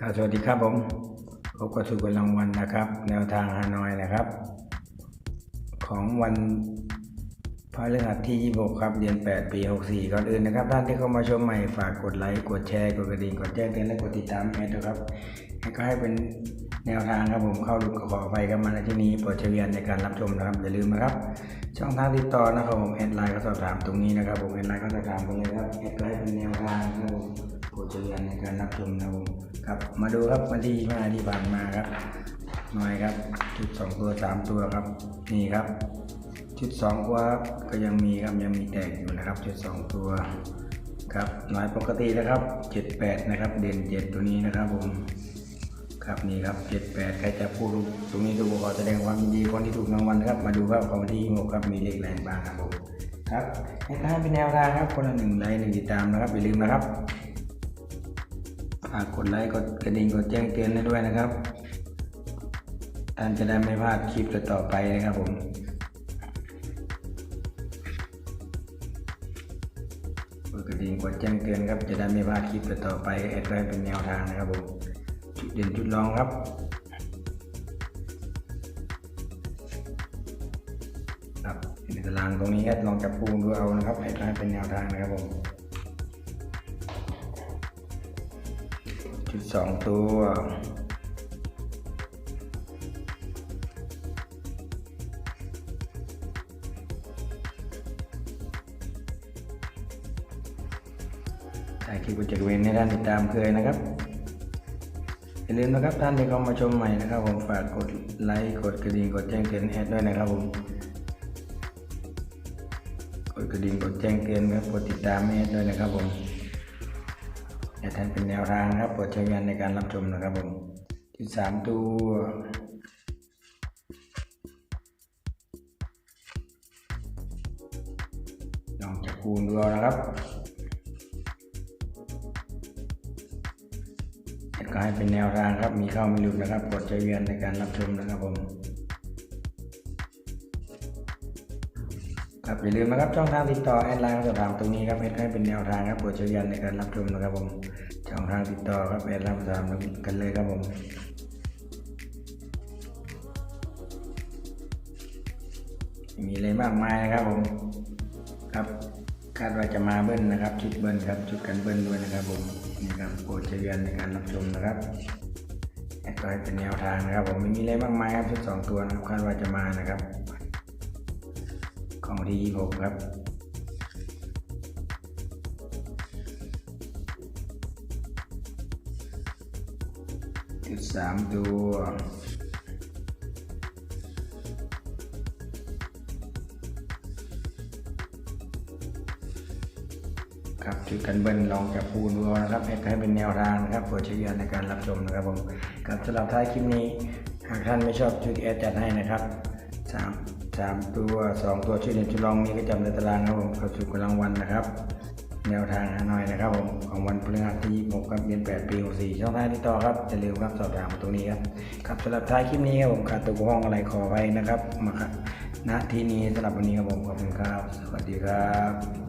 ครับสวัสดีครับผมพบกับสุกรางวัลนะครับ แนวทางฮานอยนะครับ ของวันพฤหัสที่ 26 ครับ เดือน 8 ปี 64 ก่อนอื่นนะครับ ท่านที่เข้ามาชมใหม่ฝากกดไลค์ กดแชร์ กดกระดิ่ง กดแจ้งเตือน และกดติดตามแอดนะครับก็ให้เป็นแนวทางครับผมเข้าลุกขอไปกันมาในที่นี้โปรดเชียนในการรับชมนะครับ อย่าลืมนะครับ ช่องทางติดต่อนะครับผมแอดไลน์ก็สอบถามตรงนี้นะครับผมแอดไลน์ก็สอบถามกันเลยครับแอดก็ให้เป็นแนวทางครับผม โปรดเชียนในการรับชมนะครับผมครับ มาดูครับวันที่มาที่ผ่านมาครับหน่อยครับจุดสองตัวสามตัวครับ นี่ครับ ชุดสองตัวก็ยังมีครับยังมีแตกอยู่นะครับ ชุดสองตัวครับหน่วยปกตินะครับเจ็ดแปดนะครับ เด่นเจ็ดตัวนี้นะครับผมครับนี่ครับเจ็ดแปดใครจะพูดตรงนี้ดูขอแสดงความยินดีคนที่ถูกรางวัลนะครับ มาดูครับของวันที่หกครับมีเลขแรงบ้างครับผมครับให้ท่านเป็นแนวทางครับคนละหนึ่งไลค์หนึ่งติดตามนะครับอย่าลืมนะครับ ฝากกดไลค์กดกระดิ่งกดแจ้งเตือนให้ด้วยนะครับท่านจะได้ไม่พลาดคลิปต่อไปนะครับผมกดกระดิ่งกดแจ้งเตือนครับ จะได้ไม่พลาดคลิปต่อไปแอดไว้เป็นแนวทางนะครับผมจุดเด่นจุดรองครับครับในตารางตรงนี้แอดลองจับปูดูเอานะครับแอดไว้เป็นแนวทางนะครับผม จุดสองตัวถ่ายคลิปโปรเจกเวนให้ท่านติดตามเคยนะครับอย่าลืมนะครับท่านที่เข้ามาชมใหม่นะครับ ผมฝากกดไลค์กดกระดิ่งกดแจ้งเตือนแอดด้วยนะครับผมกดกระดิ่งกดแจ้งเตือนครับกดติดตามแอดด้วยนะครับผม อย่ท่านเป็นแนวทางนะครับโปรดใช้งานในการรับชมนะครับผมที่สามตัวลองจับคูณดูเอานะครับก็ให้เป็นแนวทางครับมีเข้ามีหลุดนะครับกดใจเวียนในการรับชมนะครับผม ครับอย่าลืมนะครับช่องทางติดต่อแอดไลน์สอบถามตรงนี้ครับให้เป็นแนวทางครับกดใจเวียนในการรับชมนะครับผมช่องทางติดต่อครับแอดไลน์สอบถามกันเลยครับผมมีอะไรมากมายนะครับผมครับคาดว่าจะมาเบิ้ลนะครับชุดเบิ้ลครับชุดกันเบิ้ลด้วยนะครับผมนี่ครับโปรดใช้เรียนในการรับชมนะครับแอดก็ให้เป็นแนวทางนะครับผมไม่มีอะไรมากมายครับชุดสองตัวนะครับคาดว่าจะมานะครับ ของวันที่ยี่หกครับ จุดสามตัวครับจุดกันเบิ้ลลองจับปูดูเอานะครับให้เป็นแนวทางนะครับโปรดใช้ยานในการรับชมนะครับผมกับสำหรับท้ายคลิปนี้ หากท่านไม่ชอบชุดแอดจัดให้นะครับสาม สามตัวสองตัวชื่อเด่นชุดรองนี้ก็จำในตารางครับผมเข้าสู่กำลังวันนะครับ แนวทางหาหน่อยนะครับผมของวันพฤหัสที่ 26 ครับเดือน8 ปี64ช่องทางที่ต่อครับจะลืมครับสอบถามมาตรงนี้ครับครับสำหรับท้ายคลิปนี้ครับผมขาดตัวบกพร่องอะไรขอไว้นะครับมาครับณที่นี้สำหรับวันนี้ครับผมขอบคุณครับสวัสดีครับ